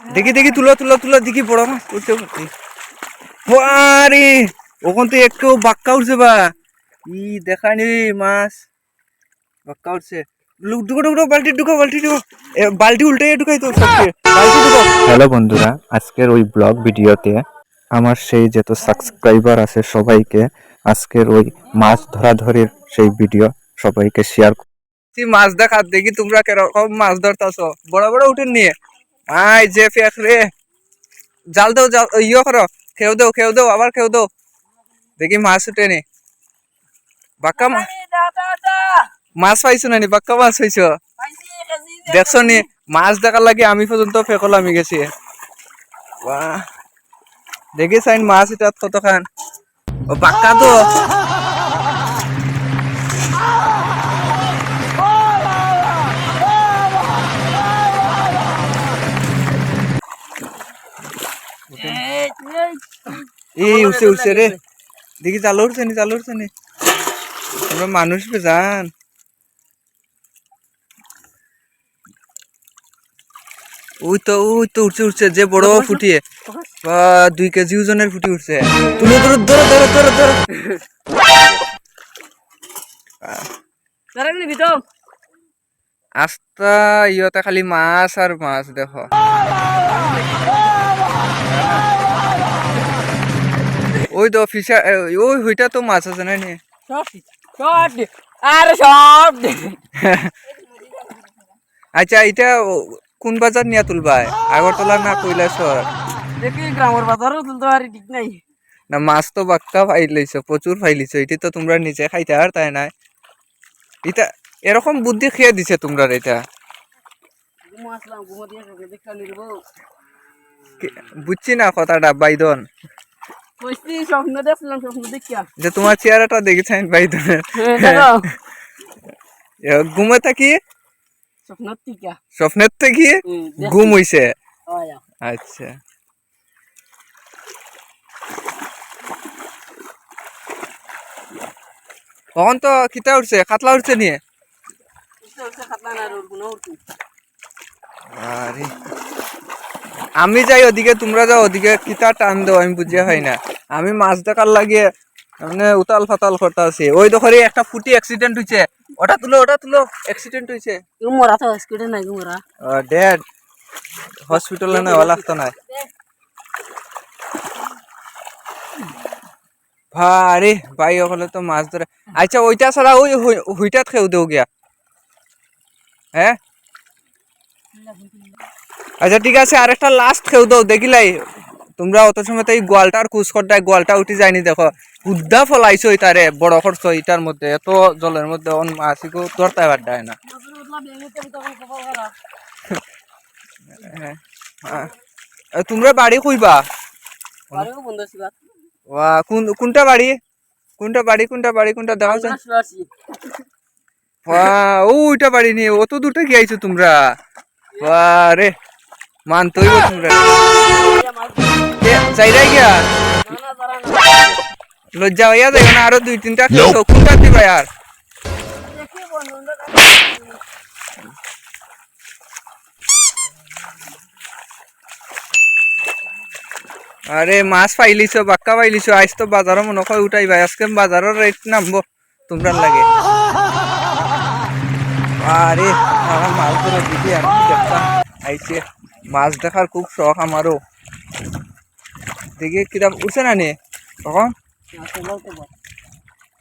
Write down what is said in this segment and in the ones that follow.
দেখি দেখি তুলো তুলো তুলো দেখি বড় মাছ আরে ওখান থেকে একটু বাক্কা উঠছে বা। ই দেখানি মাছ। বাক্কা উঠছে। ঢুকো ঢুকো বালতি ঢুকো বালতি ঢুকো। বালতি উল্টে ঢুকাই তো সবচেয়ে বালতি ঢুকো। হ্যালো বন্ধুরা আজকের ওই ব্লগ ভিডিওতে আমার সেই যত সাবস্ক্রাইবার আছে সবাইকে আজকের ওই মাছ ধরাধরির সেই ভিডিও সবাইকে শেয়ার মাছ দেখা দেখি তোমরা কীরকম মাছ ধরতাছ। বড় বড় উঠেন নিয়ে। আই যে ফেক রে জাল দাও জাল ইয়ে করো। খেও দাও খেও দাও আবার খেও দাও। দেখি মাছ উঠে নি। বাক্কা মাছ পাইছো না নি বাক্কা মাছ পাইছো। দেখছ নি? মাছ দেখার লাগে আমি পর্যন্ত ফেকল আমি গেছি। বাহ। দেখি চাইন মাছ এটা কতখান? ও বাক্কা তো। এই উঠছে উঠছে রে। দেখি চালু উঠছে নি চালু উঠছে নি। আমরা মানুষ জান। ওই তো ওই তো উঠছে উঠছে যে বড় ফুটিয়ে। বা দুই কেজি ওজনের ফুটি উঠছে। তুমি ধরো ধরো ধরো ধরো ধরো। আস্তা ইয়তে খালি মাছ আর মাছ দেখো। ওই তো ফিশার ওই ওইটা তো মাছ আছে না নি আরে সব আচ্ছা এটা কোন বাজার নিয়ে তুলবা আগরতলা না কৈলাসর দেখি গ্রামের বাজারও তুলতে পারি ঠিক নাই। না মাছ তো বাক্কা ফাইলাইছো প্রচুর ফাইলিছো এটি তো তোমরা নিজে খাইতে আর তাই নাই। এটা এরকম বুদ্ধি খেয়ে দিছে তোমরা এটা। বুঝছি না কথাটা বাইদন। কইছি স্বপ্ন দেখছিলাম স্বপ্ন দেখিয়া। যে তোমার চেহারাটা দেখেছেন বাইদনের দেখো। এ, ঘুমে স্বপ্নের থেকে। ঘুম হইছে? হয় আচ্ছা। তখন তো খিতা উঠছে খাতলা উঠছে নিয়ে? খাতলা না রোড আরে। আমি যাই ওদিকে তোমরা যাও ওদিকে কিতা টান দাও আমি বুঝিয়া পাই না। আমি মাছ দেখার লাগে মানে উতাল ফাতাল করতে আছি ওই দেখরে একটা ফুটি অ্যাক্সিডেন্ট হইছে। ওটা তুলো ওটা তুলো অ্যাক্সিডেন্ট হইছে। মরা তো স্কুটে নাই মরা। ড্যাড হসপিটালে নেওয়া লাগতো না ভারে ভাই ওখানে তো মাছ ধরে। আচ্ছা ওইটা ছাড়া ওই হই- হইটাত খেউ দেও গিয়া। হ্যাঁ? আচ্ছা ঠিক আছে আরেকটা লাস্ট খেউ দাও দেখিলাই। তোমরা অত সময় তো এই গোয়ালটার কুচ করটাই গোয়ালটা উঠি যায়নি দেখো। উদ্দা ফলাইছো ইতারে বড় করছ ইটার মধ্যে এত জলের মধ্যে অন মাছিকো ধরতে পারডায় না। হ্যাঁ। তোমরা বাড়ি কইবা ওয়া কোন কোনটা বাড়ি? কোনটা বাড়ি কোনটা বাড়ি কোনটা দেখা যায় ওয়া ওইটা বাড়ি নিয়ে অত দূরটা আইছো তোমরা। ওয়া রে। মানতই যাইরাই গিয়া লজ্জা হইয়া যাইও না আরও দুই তিনটা খেলছো কোনটা দিবা আর আরে মাছ পাইলিছো বাক্কা পাইলিছো আজ তো বাজারও মনে হয় উঠাইবা আজকে বাজারের রেট নামবো তোমরা লাগে আরে আমার মাছ ধরে দিদি আমি আইছে মাছ দেখার খুব শখ আমারও। দেখি কিতাব উঠছে না নে? তখন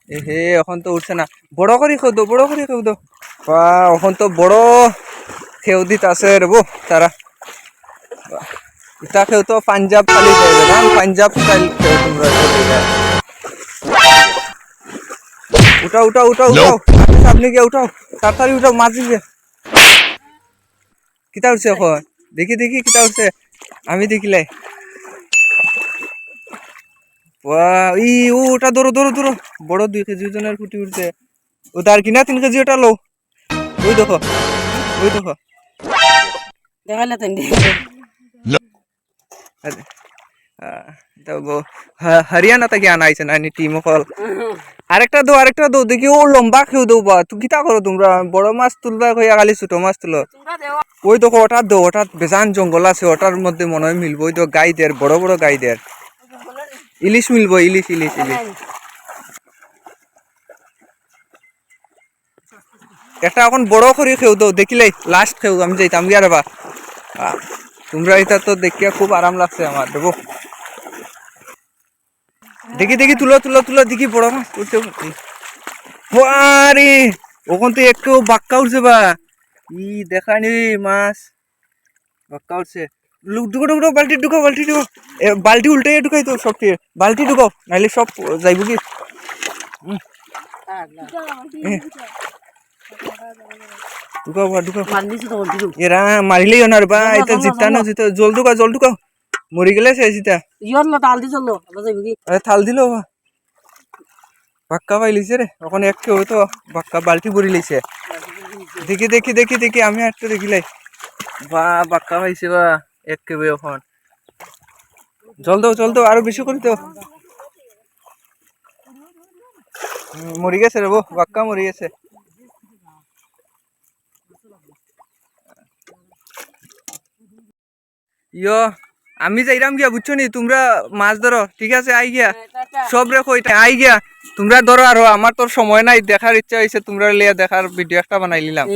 এ হে এখন তো উঠছে না। বড় করে খেউ দো বড় করে খেউ দো বা এখন তো বড় খেউ দিত আছে রে বো তারা। ইটা খেউ তো পাঞ্জাব খালি না পাঞ্জাব স্টাইল খেউ তোমরা উঠাও উঠাও উঠাও উঠাও। আপনি সামনে গিয়ে উঠাও। তাড়াতাড়ি উঠাও মাছ দিবে কিতা উঠছে এখন? দেখি দেখি কিতা উঠছে আমি দেখিলাই বাহ, ই ওটা ধরো ধরো ধরো। বড় দুই কেজি ওজনের ফুটি উঠছে। ও তার কিনা তিন কেজি ওটা লো ওই দেখো ওই দেখো। দেখালে তাই আরে, আহ, তো গো- হ- হরিয়ানা থেকে আনা হয়েছে না টিম অকল আরেকটা দো আরেকটা দো দেখি ও লম্বা খেউ দৌ বা তু কিতা করো তোমরা? বড় মাছ তুলবা কইয়া খালি ছোট মাছ তুলো। ওই দেখো ওটার দো ওটার বেজান জঙ্গল আছে ওটার মধ্যে মনে হয় মিলবো। ওই তো গাইদের বড় বড় গাইদের। ইলিশ মিলবো ইলিশ ইলিশ ইলিশ। একটা এখন বড় করে খেউ তো দেখিলাই লাস্ট খেউ আমি যাইতাম গিয়া রেবা তোমরা এটা তো দেখিয়া খুব আরাম লাগছে আমার দেখো দেখি দেখি তুলো তুলো তুলো দেখি বড় মাছ উঠছে আরে ওখান তো একটু বাক্কা উঠছে বা। ই দেখা দেখানি মাছ। বাক্কা উঠছে। ঢুকো ঢুকো বালতি ঢুকো বালতি ঢুকো। বালতি উল্টে ঢুকাই তো সব ঠিক বালতি ঢুকো নাহলে সব যাইব কি? ঢুকাও ঢুকাও। এরা মারিলেই না বা এটা জিতা না জিতা জল ঢুকাও জল ঢুকাও। মরি গেলে জিতা ইয়র না তাল দি চলল যাইব কি? আরে থাল দিল বাক্কা পাই লিছে রে এখন এক কেউ তো বাক্কা বালতি ভরি লিছে। দেখি দেখি দেখি দেখি আমি একটু দেখিলাই বা বাক্কা পাইছে বা এক কেউ এখন জল দাও জল দাও আরও বেশি করে দাও মরি গেছে রে বো বাক্কা মরি গেছে। ইয়ো আমি যাইরাম গিয়া বুঝছ নি? তোমরা মাছ ধরো ঠিক আছে? আই গিয়া। সব রেখো আই গিয়া। তোমরা ধরো আরও। আমার তোর সময় নাই দেখার ইচ্ছা হয়েছে তোমরা লিয়া দেখার ভিডিও একটা বানাই নিলাম।